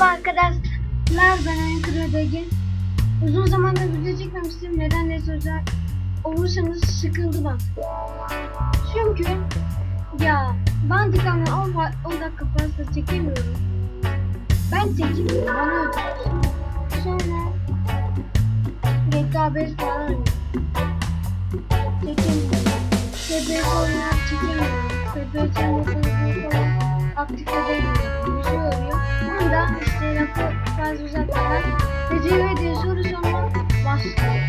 Merhaba arkadaşlar ben Aykırı Ödegi. Uzun zamandır video çekmemiştim. Neden ne sözler olursanız sıkıldı bak. Çünkü ya ben tıkanla 10, fa- 10 dakika fazla çekemiyorum. Ben çekemiyorum bana öyle. Sonra GTA 5 falan oynuyorum. Çekemiyorum. FPS oynar çekemiyorum. FPS motoru falan aktif edemiyorum. Lafı fazla uzatmadan Recep diye soru sorma başlıyor.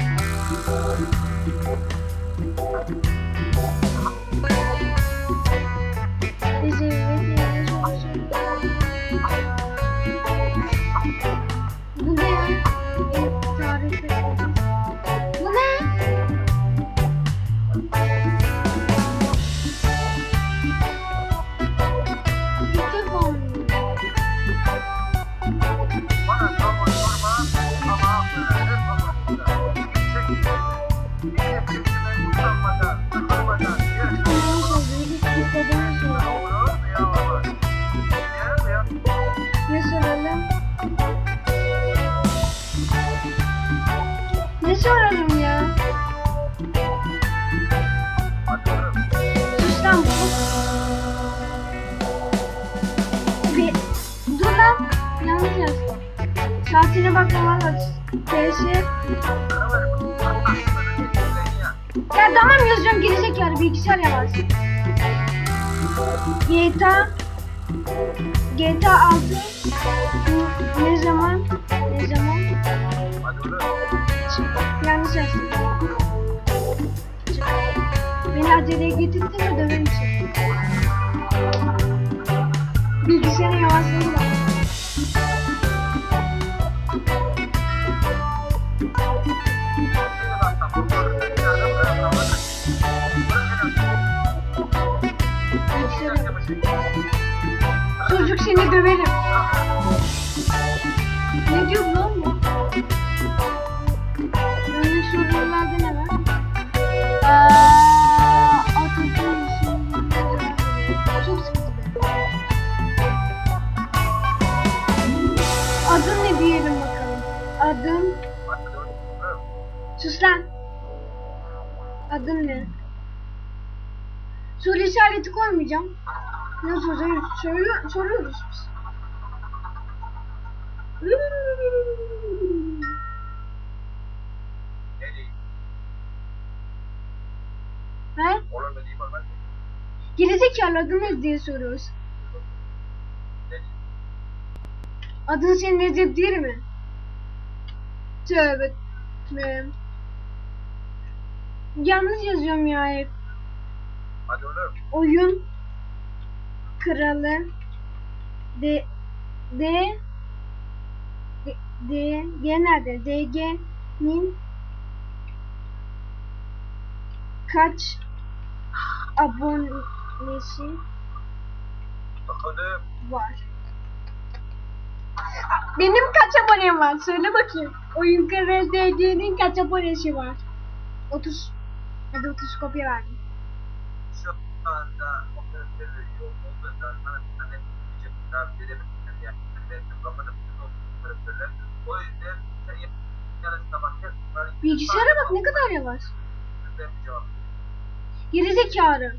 Soralım ya? bu. Bir dur lan. Yanlış yazdım. Saatine bakma valla. PS. Ya tamam yazıyorum gerizekalı bilgisayar yavaş. GTA GTA 6 Bu ne zaman ne zaman Beni aceleye getirdin mi döverim seni. Bilgisayarın. Bilgisayarın Çocuk seni döverim. Ne diyor bu işareti koymayacağım. Ne soruyoruz? Soruyor, soruyoruz biz. He? Gerizekalı adın ne diye soruyoruz. Adın senin Recep değil mi? Tövbe. Yalnız yazıyorum ya hep. Hadi oğlum. Oyun kralı D D D, D, D nerede? DG'nin kaç abonesi Bakalım. var? Benim kaç abonem var? Söyle bakayım. Oyun kralı DG'nin kaç abonesi var? 30. Hadi 30 kopya verdim. Şu anda operatörü olduğundan sana bir tane diyecek cevap veremedim. Yani ben kapatıp operatörler. O yüzden sen yarısına bakacak. Bilgisayara bak ne kadar yavaş. Cevap. Gerizekalı.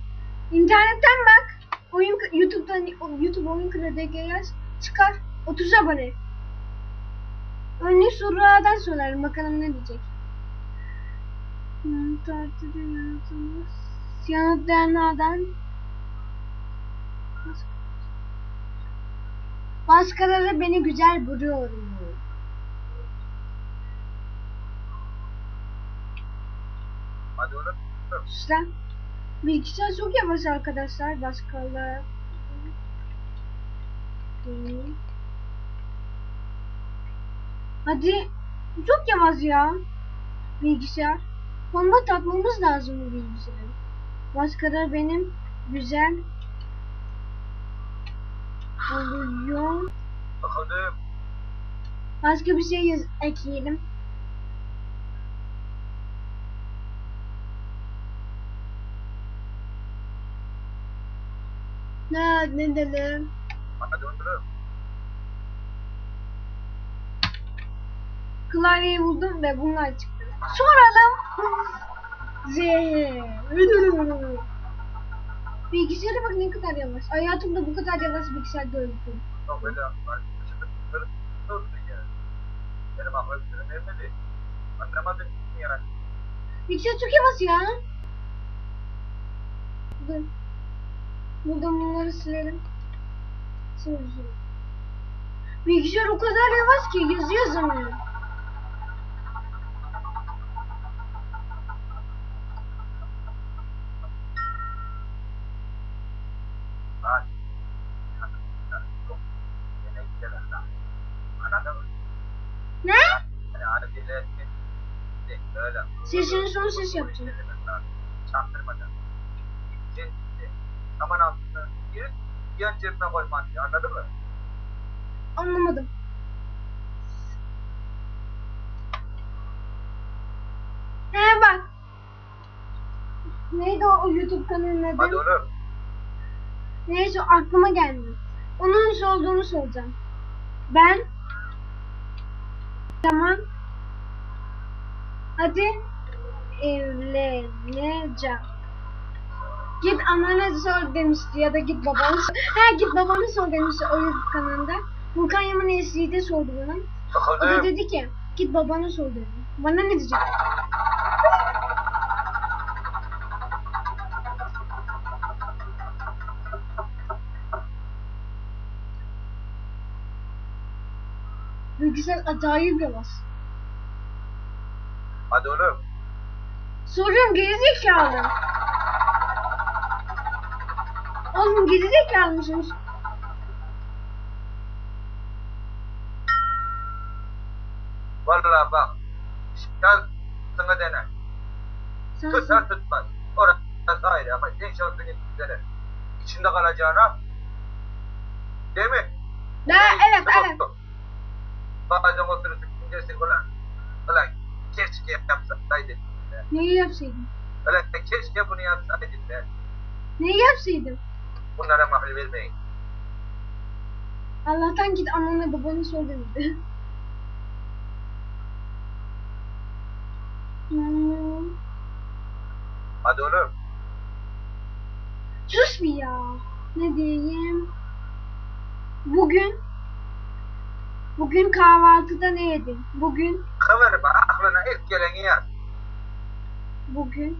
İnternetten bak. Oyun YouTube'dan YouTube oyun kralı yaz. Çıkar. 30 abone. Örnek sorulardan sorarım bakalım ne diyecek. Hmm, Tartıda yanıtımız. Yanıtlarından Başkaları beni güzel buluyorum. Hadi oğlum. Lan. Bilgisayar çok yavaş arkadaşlar. Başkaları. Hadi. Çok yavaş ya. Bilgisayar. Bomba takmamız lazım bu bilgisayarı. Başkaları benim güzel oluyor. Bakalım. Başka bir şey yaz ekleyelim. Ne ne dedim? Hadi klavyeyi buldum ve bunlar çıktı. Soralım. Z. Bilgisayara bak ne kadar yavaş. Hayatımda bu kadar yavaş bilgisayar görmedim. Çok böyle arkadaşımın kırık olsun yani. Benim aklım seni vermedi. Anlamadım yani. Bilgisayar çok yavaş ya. Dur. Buradan bunları silelim. Sil sil. Bilgisayar o kadar yavaş ki yazı yazamıyor. Mı? Ne? Sesini son ses yapacağım. Çaktırmadan. Şimdi saman altına girip yan cebine koyman diye anladın mı? Anlamadım. He bak. Neydi o, YouTube kanalının Hadi adı? oğlum. Neyse aklıma gelmiyor. Onun nasıl olduğunu soracağım. Ben tamam hadi evleneceğim. Git anana sor demişti ya da git babana sor. He git babana sor demişti o YouTube kanalında. Furkan Yaman de sordu bana. O da dedi ki git babana sor dedi. Bana ne diyecek? Bilgisayar acayip yavaş. Hadi oğlum. Soruyorum gerizekalı. Oğlum gerizekalı mısınız? Vallahi bak. Şansını dene. Sen, Tutar tutmaz. Orası ayrı ama sen şansını dene. İçinde kalacağına. Değil mi? Da, evet evet. Bazen oturup dersin ulan. Ulan keşke yapsaydık. Neyi yapsaydım? Ulan keşke bunu yapsaydık be. Neyi yapsaydım? Bunlara mahal vermeyin. Allah'tan git anana babana sor dedi. Hadi oğlum. Sus bir ya. Ne diyeyim? Bugün Bugün kahvaltıda ne yedin? Bugün Kıvırma aklına ilk geleni yap. bugün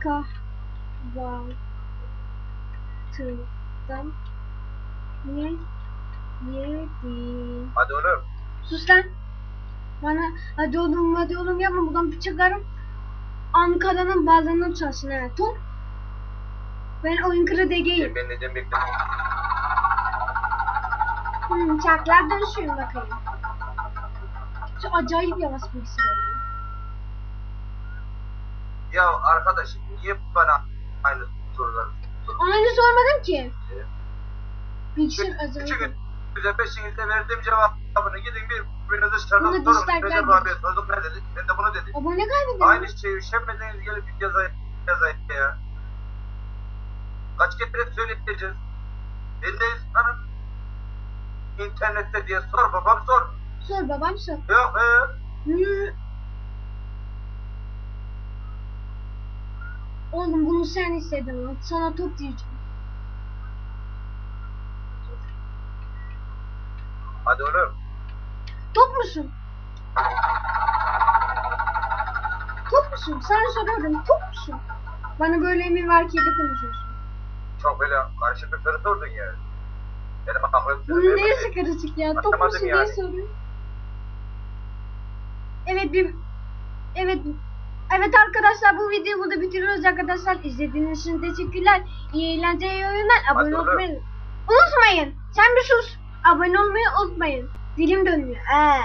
kahvaltıda ne yedin? Hadi oğlum. Sus lan. Bana hadi oğlum hadi oğlum yapma buradan bir çıkarım. Ankara'nın bazılarını çalsın ha. Top. Ben oyun kırı degeyim. Ben neden bekliyorum? Hmm, çarklar dönüşüyor bakayım. Şu acayip yavaş bilgisayar. Ya arkadaşım niye bana aynı soruları Aynı sormadım ki. soruyorsun? Bilgisayar Üç acayip. gün size beşinizde verdiğim cevabını gidin bir birinize Buna dışarıdan sorun. dislike'ler Recep abiye sorduk ne dedi? Ben de bunu dedim. Abone kaybedin. Aynı şeyi üşenmediniz gelip bir yazayım, yazayım ya. Kaç kere söyleyeceğiz. Eldeyiz hanım. İnternette diye sor babam sor. Sor babam sor. Yok he. Hmm. Oğlum bunu sen istedin lan. Sana top diyeceğim. Hadi oğlum. Top musun? Top musun? Sana soruyorum. Top musun? Bana böyle emin var ki de konuşuyorsun. Çok böyle karışık bir sordun ya. Benim aklım Bunun neresi karışık ya? Top musun diye yani. soruyor. Evet bir... Evet... Evet arkadaşlar bu videoyu burada bitiriyoruz arkadaşlar. İzlediğiniz için teşekkürler. İyi eğlenceli oyunlar. Abone Hadi olmayı unutmayın. Sen bir sus. Abone olmayı unutmayın. Dilim dönmüyor. Ee,